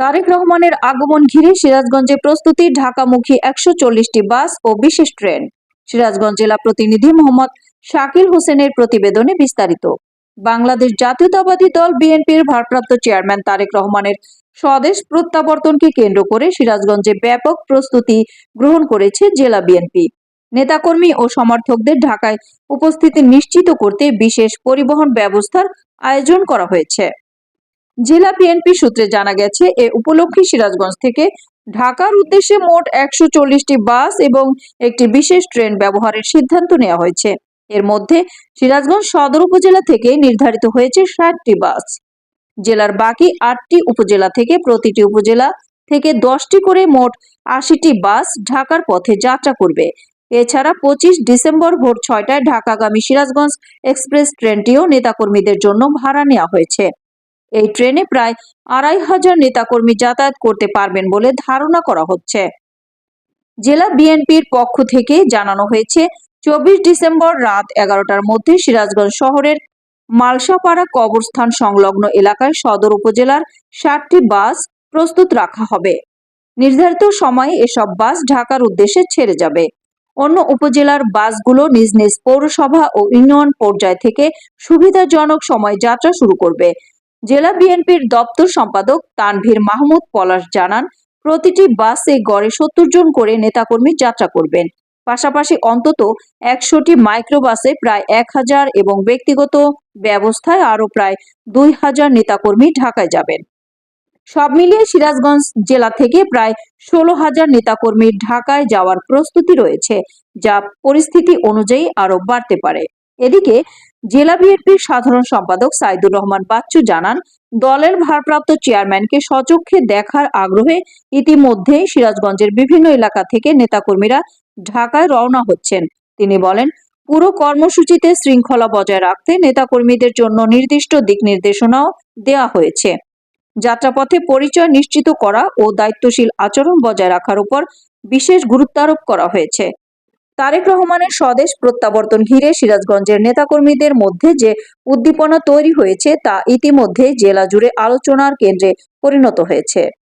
তারেক রহমানের আগমন ঘিরে সিরাজগঞ্জে প্রস্তুতি, ঢাকামুখী একশো চল্লিশটি বাস ও বিশেষ ট্রেন। সিরাজগঞ্জ জেলা প্রতিনিধি মোহাম্মদ শাকিল হোসেনের প্রতিবেদনে বিস্তারিত। বাংলাদেশ জাতীয়তাবাদী দল বিএনপির ভারপ্রাপ্ত চেয়ারম্যান তারেক রহমানের স্বদেশ প্রত্যাবর্তনকে কেন্দ্র করে সিরাজগঞ্জে ব্যাপক প্রস্তুতি গ্রহণ করেছে জেলা বিএনপি। নেতাকর্মী ও সমর্থকদের ঢাকায় উপস্থিতি নিশ্চিত করতে বিশেষ পরিবহন ব্যবস্থার আয়োজন করা হয়েছে। জেলা বিএনপি সূত্রে জানা গেছে, এ উপলক্ষে সিরাজগঞ্জ থেকে ঢাকার উদ্দেশ্যে মোট একশো চল্লিশটি বাস এবং একটি বিশেষ ট্রেন ব্যবহারের সিদ্ধান্ত নেওয়া হয়েছে। এর মধ্যে সিরাজগঞ্জ সদর উপজেলা থেকে নির্ধারিত হয়েছে ষাটটি বাস। জেলার বাকি আটটি উপজেলা থেকে প্রতিটি উপজেলা থেকে দশটি করে মোট আশিটি বাস ঢাকার পথে যাত্রা করবে। এছাড়া পঁচিশ ডিসেম্বর ভোর ছয়টায় ঢাকাগামী সিরাজগঞ্জ এক্সপ্রেস ট্রেনটিও নেতাকর্মীদের জন্য ভাড়া নেওয়া হয়েছে। এই ট্রেনে প্রায় আড়াই হাজার নেতাকর্মী যাতায়াত করতে পারবেন বলে ধারণা করা হচ্ছে। জেলা বিএনপির পক্ষ থেকে জানানো হয়েছে, চব্বিশ ডিসেম্বর রাত এগারোটার মধ্যে সিরাজগঞ্জ শহরের মালসাপাড়া কবরস্থান সংলগ্ন এলাকায় সদর উপজেলার ষাটটি বাস প্রস্তুত রাখা হবে। নির্ধারিত সময়ে এসব বাস ঢাকার উদ্দেশ্যে ছেড়ে যাবে। অন্য উপজেলার বাসগুলো নিজ নিজ পৌরসভা ও ইউনিয়ন পর্যায় থেকে সুবিধাজনক সময় যাত্রা শুরু করবে। জেলা বিএনপির দপ্তর সম্পাদক তানভীর মাহমুদ পলাশ জানান, প্রতিটি বাসে গড়ে সত্তর জন করে নেতাকর্মী যাত্রা করবেন। পাশাপাশি অন্তত একশোটি মাইক্রোবাসে প্রায় এক হাজার এবং ব্যক্তিগত ব্যবস্থায় আরও প্রায় দুই হাজার নেতাকর্মী ঢাকায় যাবেন। সব মিলিয়ে সিরাজগঞ্জ জেলা থেকে প্রায় ষোলো হাজার নেতাকর্মীর ঢাকায় যাওয়ার প্রস্তুতি রয়েছে, যা পরিস্থিতি অনুযায়ী আরও বাড়তে পারে। এদিকে জেলা বিএনপির সাধারণ সম্পাদক সাইদুর রহমান বাচ্চু জানান, দলের ভারপ্রাপ্ত চেয়ারম্যানকে সচক্ষে দেখার আগ্রহে ইতিমধ্যেই সিরাজগঞ্জের বিভিন্ন এলাকা থেকে নেতাকর্মীরা ঢাকায় রওনা হচ্ছেন। তিনি বলেন, পুরো কর্মসূচিতে শৃঙ্খলা বজায় রাখতে নেতাকর্মীদের জন্য নির্দিষ্ট দিক নির্দেশনাও দেওয়া হয়েছে। যাত্রাপথে পরিচয় নিশ্চিত করা ও দায়িত্বশীল আচরণ বজায় রাখার উপর বিশেষ গুরুত্ব আরোপ করা হয়েছে। তারেক রহমানের স্বদেশ প্রত্যাবর্তন ঘিরে সিরাজগঞ্জের নেতাকর্মীদের মধ্যে যে উদ্দীপনা তৈরি হয়েছে তা ইতিমধ্যে জেলা জুড়ে আলোচনার কেন্দ্রে পরিণত হয়েছে।